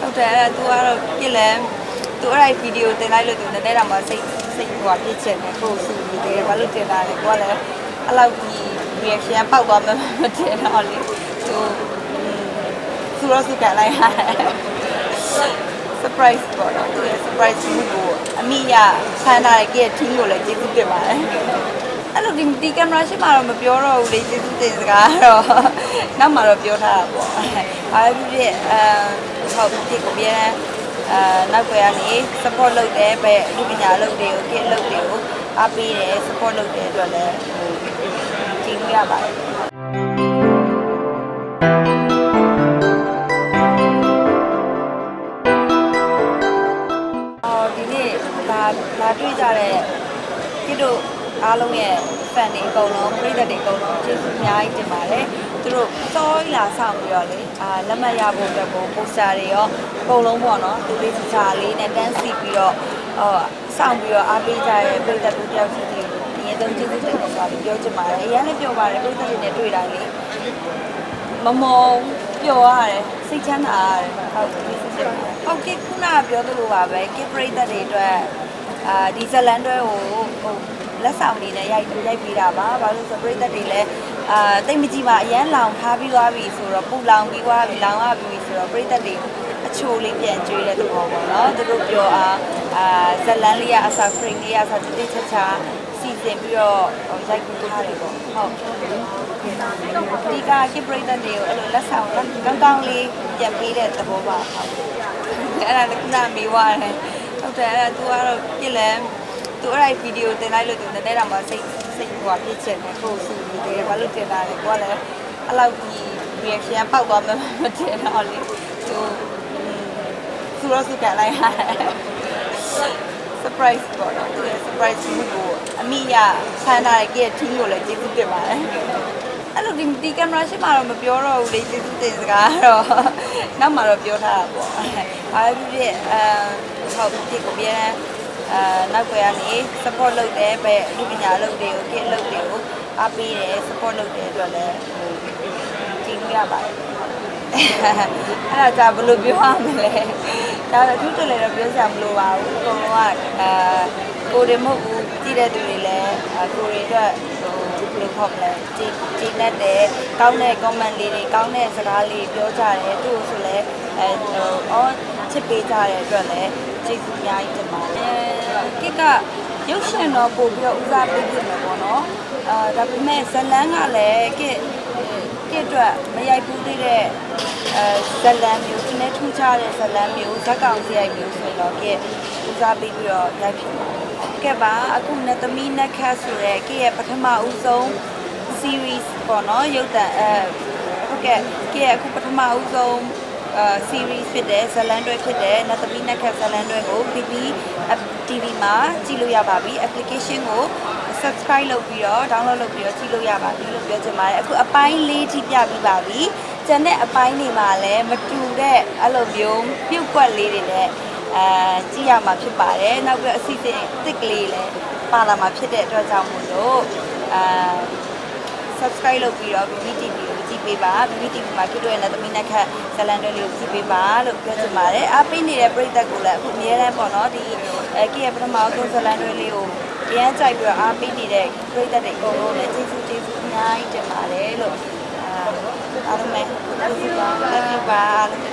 ဟုတ်တယ်အဲ့ဒါ तू ကတော့ပြစ်လဲ तू အဲ့ဒါဗီဒီယိုတင်လိုက်လို့ तू နည်းနည်းတော့မှစိတ်စိတ်ဟိုကပြစ်ချင်တယ်ကိုယ်စူနေတယ်ဘာလို့တင်တာလဲကိုကလည်းအဲ့လောက်ကြီး reaction ပေါက်သွားမှမတင်တော့လေ तू စူရောစူကန်လိုက်ရတယ် surprise ပေါ့နော်သူရဲ့ surprise မှုကိုအမိရဖန်ထားတဲ့ကဲ team ကိုလည်းကျေးဇူးတင်ပါတယ်အဲ့လိုဒီဒီကင်မရာရှိမှတော့မပြောတော့ဘူးလေကျေးဇူးတင်စကားတော့နောက်မှတော့ပြောထားတာပေါ့အားဖြစ်ဖြစ်အဲ ဟုတ်ဖြစ်ကိုပြန်အဲနောက်ွယ်ကနေ support လုပ်တယ်ပဲလူပညာလုပ်တွေကိုကဲလုပ်တွေကိုအားပေးတယ် support လုပ်တဲ့အတွက်လည်းဟိုကြည့်လို့ရပါတယ်အော်ဒီနေ့ဒါလာတွေ့ကြတဲ့ကိတို့အားလုံးရဲ့ fan တွေအကုန်လုံးပရိသတ်တွေအကုန်လုံးကျေးဇူးအများကြီးတင်ပါတယ်သူတို့စောကြီးလာဆောင်ပြီးတော့လေအာလက်မှတ်ရဖို့အတွက်ကိုပိုစတာတွေရောအကုန်လုံးပေါ့နော်သူလေးချာလေးနဲ့တန်းစီပြီးတော့အော်ဆောင်ပြီးတော့အားပေးကြတဲ့ပရိသတ်တို့တယောက်ချင်းစီကိုအရင်ဆုံးကျေးဇူးတင်တယ်ဆိုတာပြောချင်ပါတယ်အရင်လည်းပြောပါတယ်ပရိသတ်တွေနဲ့တွေ့တိုင်းလေမမောပျော်ရတယ်စိတ်ချမ်းသာရတယ်ဟုတ်ကျေးဇူးတင်ပါတယ်ဟုတ်ကဲ့ခုနကပြောသလိုပါပဲကိပရိသတ်တွေအတွက်အာဒီဇလန်တွဲကိုဟို လက်ဆောင်လေးနဲ့ရိုက်ရိုက်ပေးတာပါဘာလို့လဲဆိုတော့ပရိသတ်တွေလည်းအာတိတ်မကြည့်ပါအရန်လောင်ထားပြီးသွားပြီဆိုတော့ပူလောင်ပြီးသွားပြီလောင်ရပြီဆိုတော့ပရိသတ်တွေအချိုလေးပြန်ကျွေးတဲ့သဘောပေါ့နော်သူတို့ပြောအားအာဇလန်လေးရအစာ frame လေးရအစာတိတိချာချာစီစဉ်ပြီးတော့ရိုက်ကူထားတယ်ပေါ့ဟုတ်ဒီကကိပရိသတ်တွေကိုအဲ့လိုလက်ဆောင်ကောင်းကောင်းလေးပြန်ပေးတဲ့သဘောပါဟုတ်အဲ့ဒါလည်းခုနမေးသွားတယ်ဟုတ်တယ်အဲ့ဒါ तू ကတော့ပြစ်လဲ သူအဲ့ဒါဗီဒီယိုတင်လိုက်လို့သူနည်းနည်းတော့မှစိတ်စိတ်ဟိုကပြစ်ချင်တယ်ကိုယ်စူနေတယ်ဘာလို့တင်တာလဲကိုကလည်းအဲ့လောက်ကြီး reaction ပေါက်သွားမှမတင်တော့လေသူစူရောစူကန်လိုက်ရတယ် surprise ပေါ့နော်သူရဲ့ surprise မှုကိုအမိရဖန်ထားတဲ့ကဲ team ကိုလည်းကျေးဇူးတင်ပါတယ်အဲ့လိုဒီဒီကင်မရာရှိမှတော့မပြောတော့ဘူးလေကျေးဇူးတင်စကားတော့နောက်မှတော့ပြောထားတာပေါ့အားဖြစ်ဖြစ်အဲဟုတ်ဖြစ်ကိုပြန် အဲနောက်ွယ်ကနေ support လုပ်တယ်ပဲလူပညာလုပ်တွေကိုကဲလုပ်တွေကိုအားပေးတယ် support လုပ်တဲ့အတွက်လည်းဟိုကြည့်လို့ရပါတယ်အဲ့ဒါကြဘယ်လိုပြောရမလဲဒါတော့အထူးတလည်းတော့ပြောစရာမလိုပါဘူးအကုန်လုံးကအဲကိုတွေမဟုတ်ဘူးကြည့်တဲ့သူတွေလည်းကိုတွေအတွက်ဟိုဘယ်လိုခေါ်မလဲကြည်ကြည်နဲ့တယ်ကောင်းတဲ့ comment လေးတွေကောင်းတဲ့စကားလေးပြောကြတယ်သူ့ကိုဆိုလည်းအဲဟိုအော် ချစ်ပေးကြတဲ့အတွက်လည်းကျေးဇူးအများကြီးတင်ပါတယ်ကိကရုပ်ရှင်တော့ပို့ပြီးတော့ဦးစားပေးဖြစ်မှာပေါ့နော်အာဒါပေမဲ့ဇလန်းကလည်းကိကိအတွက်မရိုက်ဘူးသေးတဲ့အဲဇလန်းမျိုးသူနဲ့ထူးခြားတဲ့ဇလန်းမျိုးဇက်ကောင်စရိုက်မျိုးဆိုရင်တော့ကိဦးစားပေးပြီးတော့ရိုက်ဖြစ်မှာကဲပါအခုနတ်သမီးနတ်ခတ်ဆိုတဲ့ကိရဲ့ပထမဦးဆုံး series ပေါ့နော်ရုပ်သံအဲဟုတ်ကဲ့ကိရဲ့အခုပထမဦးဆုံး အာ series ဖြစ်တဲ့ဇလန်တွဲဖြစ်တဲ့နတ်သမီးနတ်ခတ်ဇလန်တွဲကို PP TV မှာကြည့်လို့ရပါပြီ application ကို subscribe လုပ်ပြီးတော့ download လုပ်ပြီးတော့ကြည့်လို့ရပါပြီလို့ပြောချင်ပါတယ်အခုအပိုင်းလေးထိပြပြီးပါပြီကျန်တဲ့အပိုင်းတွေမှာလည်းမတူတဲ့အဲ့လိုမျိုးပြုတ်ကွက်လေးတွေနဲ့အဲကြည့်ရမှာဖြစ်ပါတယ်နောက်ပြီးတော့အစီအစဉ်တစ်ကလေးလည်းပါလာမှာဖြစ်တဲ့အတွက်ကြောင့်မို့လို့အာ subscribe လုပ်ပြီးတော့ VVTV ကိုကြည့်ပေးပါ VVTV မှာကိတို့ရဲ့လက်သမီးနဲ့ခက်ဇလန်တွေလေးကိုကြည့်ပေးပါလို့ပြောချင်ပါတယ်အားပေးနေတဲ့ပရိသတ်ကိုလည်းအခုအများတန်းပေါ့နော်ဒီအဲကိရဲ့ပထမဆုံးဇလန်တွေလေးကိုရမ်းကြိုက်ပြီးတော့အားပေးနေတဲ့ပရိသတ်တွေအကုန်လုံးလည်းကျေးဇူးကျေးဇူးအများကြီးတင်ပါတယ်လို့အာအားလုံးပဲကျေးဇူးပါ love you ပါလို့ပြောတာ